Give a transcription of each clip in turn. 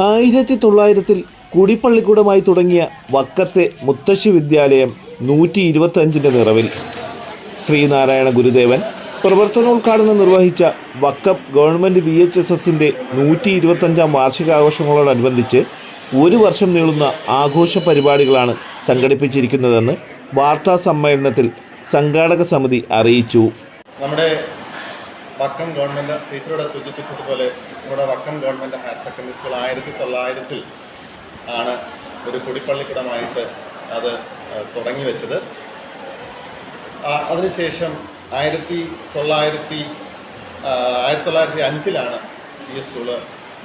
ആയിരത്തി തൊള്ളായിരത്തിൽ കുടിപ്പള്ളിക്കൂടമായി തുടങ്ങിയ വക്കത്തെ മുത്തശ്ശി വിദ്യാലയം നൂറ്റി ഇരുപത്തഞ്ചിന്റെ നിറവിൽ. ശ്രീനാരായണ ഗുരുദേവൻ പ്രവർത്തനോദ്ഘാടനം നിർവഹിച്ച വക്കപ്പ് ഗവൺമെന്റ് വി എച്ച് എസ് എസിന്റെ നൂറ്റി ഇരുപത്തഞ്ചാം വാർഷികാഘോഷങ്ങളോടനുബന്ധിച്ച് ഒരു വർഷം നീളുന്ന ആഘോഷ പരിപാടികളാണ് സംഘടിപ്പിച്ചിരിക്കുന്നതെന്ന് വാർത്താ സമ്മേളനത്തിൽ സംഘാടക സമിതി അറിയിച്ചു. നമ്മുടെ വക്കം ഗവൺമെന്റ് ടീച്ചറോടെ സൂചിപ്പിച്ചതുപോലെ നമ്മുടെ Vakkom government higher secondary school ആയിരത്തി തൊള്ളായിരത്തിൽ ആണ് ഒരു കുടിപ്പള്ളിക്കുടമായിട്ട് അത് തുടങ്ങി വെച്ചത്. അതിനുശേഷം ആയിരത്തി തൊള്ളായിരത്തി ആയിരത്തി തൊള്ളായിരത്തി അഞ്ചിലാണ് ഈ സ്കൂൾ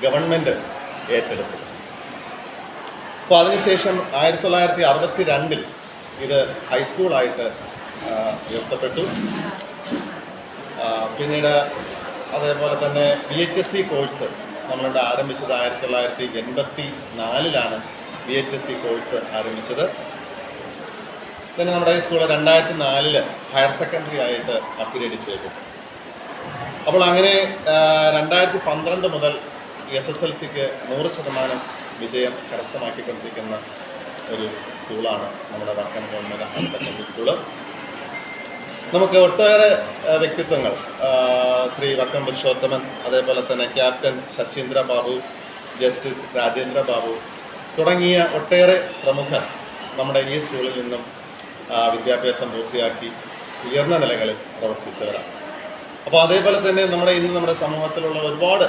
ഗവൺമെന്റ് ഏറ്റെടുത്തത്. അപ്പോൾ അതിനുശേഷം ആയിരത്തി തൊള്ളായിരത്തി അറുപത്തി രണ്ടിൽ ഇത് ഹൈസ്കൂളായിട്ട് ഉയർത്തപ്പെട്ടു. പിന്നീട് അതേപോലെ തന്നെ B H S C course നമ്മളിവിടെ ആരംഭിച്ചത് ആയിരത്തി തൊള്ളായിരത്തി എൺപത്തി നാലിലാണ് B H S C course ആരംഭിച്ചത്. പിന്നെ നമ്മുടെ ഈ സ്കൂൾ രണ്ടായിരത്തി നാലിൽ ഹയർ സെക്കൻഡറി ആയിട്ട് അപ്ഗ്രേഡ് ചെയ്തു. അപ്പോൾ അങ്ങനെ രണ്ടായിരത്തി പന്ത്രണ്ട് മുതൽ എസ് എസ് എൽ സിക്ക് നൂറ് ശതമാനം വിജയം കരസ്ഥമാക്കിക്കൊണ്ടിരിക്കുന്ന ഒരു സ്കൂളാണ് നമ്മുടെ Vakkom government higher secondary school നമുക്ക് ഒട്ടേറെ വ്യക്തിത്വങ്ങൾ. ശ്രീ വക്കം പുരുഷോത്തമൻ അതേപോലെ തന്നെ ക്യാപ്റ്റൻ ശശീന്ദ്ര ബാബു ജസ്റ്റിസ് രാജേന്ദ്ര ബാബു തുടങ്ങിയ ഒട്ടേറെ പ്രമുഖർ നമ്മുടെ ഈ സ്കൂളിൽ നിന്നും വിദ്യാഭ്യാസം പൂർത്തിയാക്കി ഉയർന്ന നിലകളിൽ പ്രവർത്തിച്ചവരാണ്. അപ്പോൾ അതേപോലെ തന്നെ നമ്മുടെ ഇന്ന് നമ്മുടെ സമൂഹത്തിലുള്ള ഒരുപാട്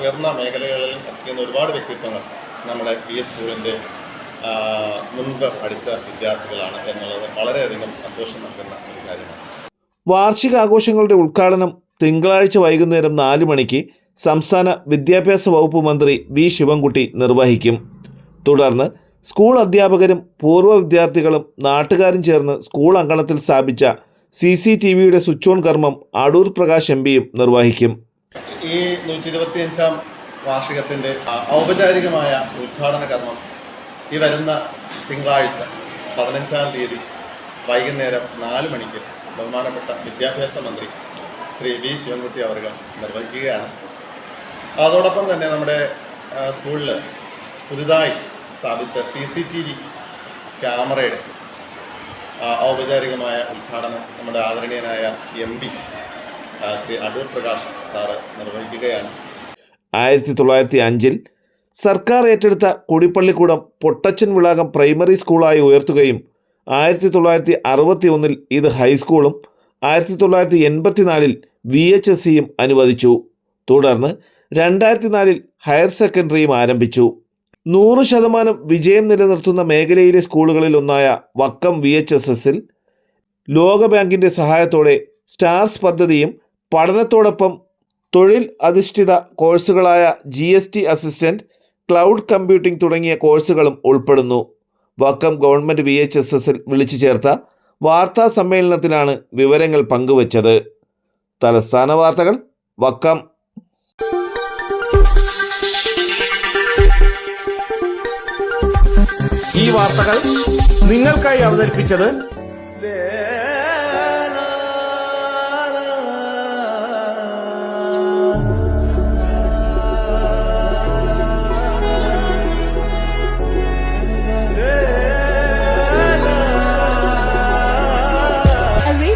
ഉയർന്ന മേഖലകളിൽ എത്തിക്കുന്ന ഒരുപാട് വ്യക്തിത്വങ്ങൾ നമ്മുടെ ഈ സ്കൂളിന്റെ മുൻപ് പഠിച്ച വിദ്യാർത്ഥികളാണ് എന്നുള്ളത് വളരെയധികം സന്തോഷം നൽകുന്ന ഒരു കാര്യമാണ്. വാർഷിക ആഘോഷങ്ങളുടെ ഉദ്ഘാടനം തിങ്കളാഴ്ച വൈകുന്നേരം നാല് മണിക്ക് സംസ്ഥാന വിദ്യാഭ്യാസ വകുപ്പ് മന്ത്രി വി. ശിവൻകുട്ടി നിർവഹിക്കും. തുടർന്ന് സ്കൂൾ അധ്യാപകരും പൂർവ വിദ്യാർത്ഥികളും നാട്ടുകാരും ചേർന്ന് സ്കൂൾ അങ്കണത്തിൽ സ്ഥാപിച്ച സി സി ടി വിയുടെ സ്വിച്ച് ഓൺ കർമ്മം അടൂർ പ്രകാശ് എം പിയും നിർവഹിക്കും. ഈ നൂറ്റി ഇരുപത്തിയഞ്ചാം വാർഷികത്തിന്റെ ഔപചാരികമായ ഉദ്ഘാടന കർമ്മം ഈ വരുന്ന തിങ്കളാഴ്ച പതിനഞ്ചാം തീയതി വൈകുന്നേരം നാല് മണിക്ക് ബഹുമാനപ്പെട്ട വിദ്യാഭ്യാസ മന്ത്രി ശ്രീ വി ശിവൻകുട്ടി അവർ നിർവഹിക്കുകയാണ്. അതോടൊപ്പം തന്നെ നമ്മുടെ സ്കൂളിൽ പുതുതായി സ്ഥാപിച്ച സി സി ടി വി ക്യാമറയുടെ ഔപചാരികമായ ഉദ്ഘാടനം നമ്മുടെ ആദരണീയനായ M P Shri Adoor Prakash sir നിർവഹിക്കുകയാണ്. ആയിരത്തി തൊള്ളായിരത്തി അഞ്ചിൽ സർക്കാർ ഏറ്റെടുത്ത കൊടിപ്പള്ളിക്കൂടം പൊട്ടച്ചൻ വിളാകം പ്രൈമറി സ്കൂളായി ഉയർത്തുകയും ആയിരത്തി തൊള്ളായിരത്തി അറുപത്തി ഒന്നിൽ ഇത് ഹൈസ്കൂളും ആയിരത്തി തൊള്ളായിരത്തി എൺപത്തിനാലിൽ വി എച്ച് എസ് സിയും അനുവദിച്ചു. തുടർന്ന് രണ്ടായിരത്തി നാലിൽ ഹയർ സെക്കൻഡറിയും ആരംഭിച്ചു. നൂറ് ശതമാനം വിജയം നിലനിർത്തുന്ന മേഖലയിലെ സ്കൂളുകളിൽ ഒന്നായ വക്കം വി എച്ച് എസ് എസിൽ ലോകബാങ്കിന്റെ സഹായത്തോടെ സ്റ്റാർസ് പദ്ധതിയും പഠനത്തോടൊപ്പം തൊഴിൽ അധിഷ്ഠിത കോഴ്സുകളായ ജി അസിസ്റ്റന്റ് ക്ലൗഡ് കമ്പ്യൂട്ടിംഗ് തുടങ്ങിയ കോഴ്സുകളും ഉൾപ്പെടുന്നു. Vakkom government V H S എസിൽ വിളിച്ചു ചേർത്ത വാർത്താ സമ്മേളനത്തിലാണ് വിവരങ്ങൾ പങ്കുവച്ചത്. തലസ്ഥാന വാർത്തകൾ വക്കം. ഈ വാർത്തകൾ നിങ്ങൾക്കായി അവതരിപ്പിച്ചത്